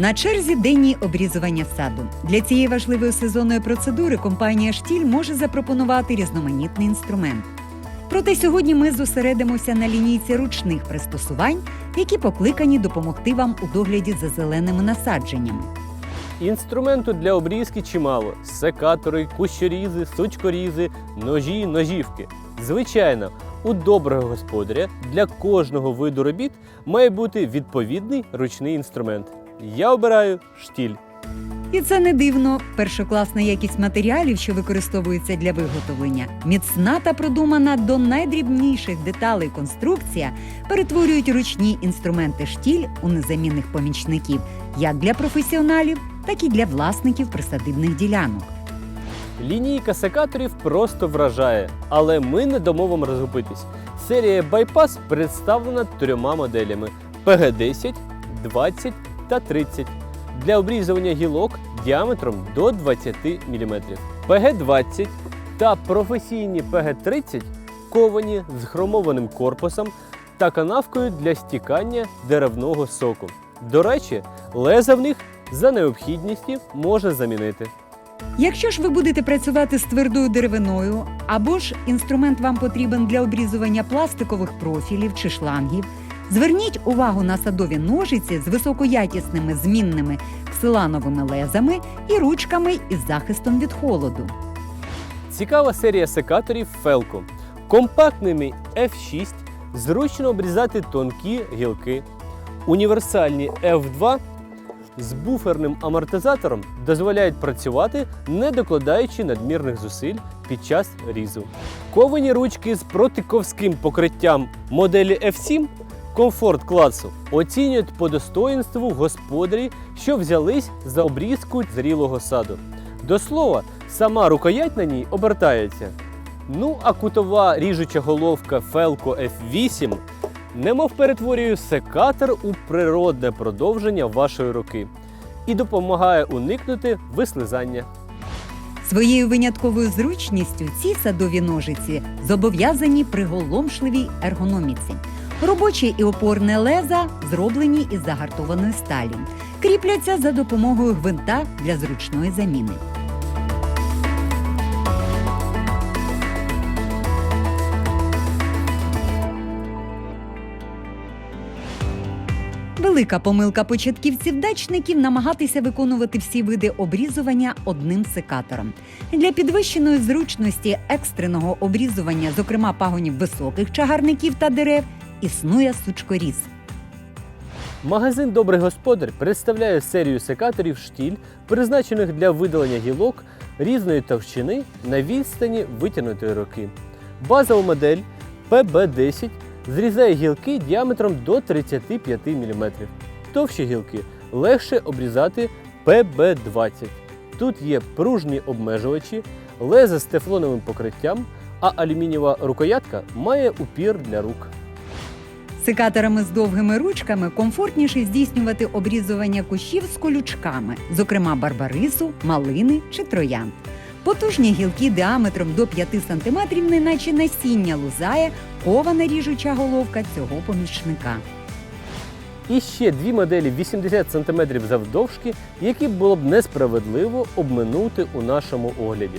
На черзі денні обрізування саду. Для цієї важливої сезонної процедури компанія Штіль може запропонувати різноманітний інструмент. Проте сьогодні ми зосередимося на лінійці ручних пристосувань, які покликані допомогти вам у догляді за зеленими насадженнями. Інструменту для обрізки чимало: секатори, кущорізи, сучкорізи, ножі, ножівки. Звичайно, у доброго господаря для кожного виду робіт має бути відповідний ручний інструмент. Я обираю штіль. І це не дивно. Першокласна якість матеріалів, що використовуються для виготовлення, міцна та продумана до найдрібніших деталей конструкція перетворюють ручні інструменти штіль у незамінних помічників як для професіоналів, так і для власників присадибних ділянок. Лінійка секаторів просто вражає, але ми не дамо вам розгубитись. Серія Bypass представлена трьома моделями: PG10, 20 та 30 для обрізування гілок діаметром до 20 мм. PG20 та професійні PG30 ковані з хромованим корпусом та канавкою для стікання деревного соку. До речі, леза в них за необхідністю можна замінити. Якщо ж ви будете працювати з твердою деревиною, або ж інструмент вам потрібен для обрізування пластикових профілів чи шлангів, зверніть увагу на садові ножиці з високоякісними змінними ксилановими лезами і ручками із захистом від холоду. Цікава серія секаторів Felco. Компактними F6 зручно обрізати тонкі гілки. Універсальні F2 з буферним амортизатором дозволяють працювати, не докладаючи надмірних зусиль під час різу. Ковані ручки з протиковським покриттям моделі F7 комфорт класу оцінюють по достоїнству господарі, що взялись за обрізку зрілого саду. До слова, сама рукоять на ній обертається. Ну а кутова ріжуча головка Felco F8 немов перетворює секатор у природне продовження вашої руки і допомагає уникнути вислизання. Своєю винятковою зручністю ці садові ножиці зобов'язані приголомшливій ергономіці. Робочі і опорне леза зроблені із загартованої сталі, кріпляться за допомогою гвинта для зручної заміни. Велика помилка початківців-дачників намагатися виконувати всі види обрізування одним секатором. Для підвищеної зручності екстреного обрізування, зокрема пагонів високих чагарників та дерев, існує сучкоріз. Магазин Добрий господар представляє серію секаторів штіль, призначених для видалення гілок різної товщини на відстані витягнутої руки. Базова модель PB10 зрізає гілки діаметром до 35 мм. Товщі гілки легше обрізати PB20. Тут є пружні обмежувачі, леза з тефлоновим покриттям, а алюмінієва рукоятка має упір для рук. Секаторами з довгими ручками комфортніше здійснювати обрізування кущів з колючками, зокрема барбарису, малини чи троянд. Потужні гілки діаметром до 5 см, неначе насіння лузає кована ріжуча головка цього помічника. І ще дві моделі 80 см завдовжки, які було б несправедливо обминути у нашому огляді.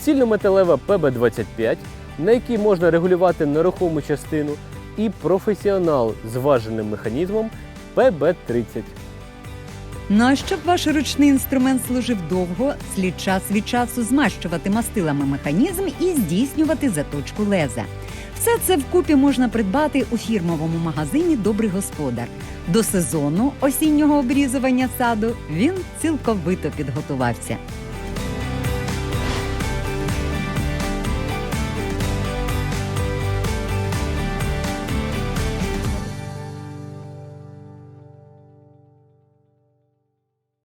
Цільнометалева ПБ-25, на якій можна регулювати нерухому частину, і професіонал з важеним механізмом ПБ-30. Ну а щоб ваш ручний інструмент служив довго, слід час від часу змащувати мастилами механізм і здійснювати заточку леза. Все це вкупі можна придбати у фірмовому магазині Добрий господар. До сезону осіннього обрізування саду він цілковито підготувався.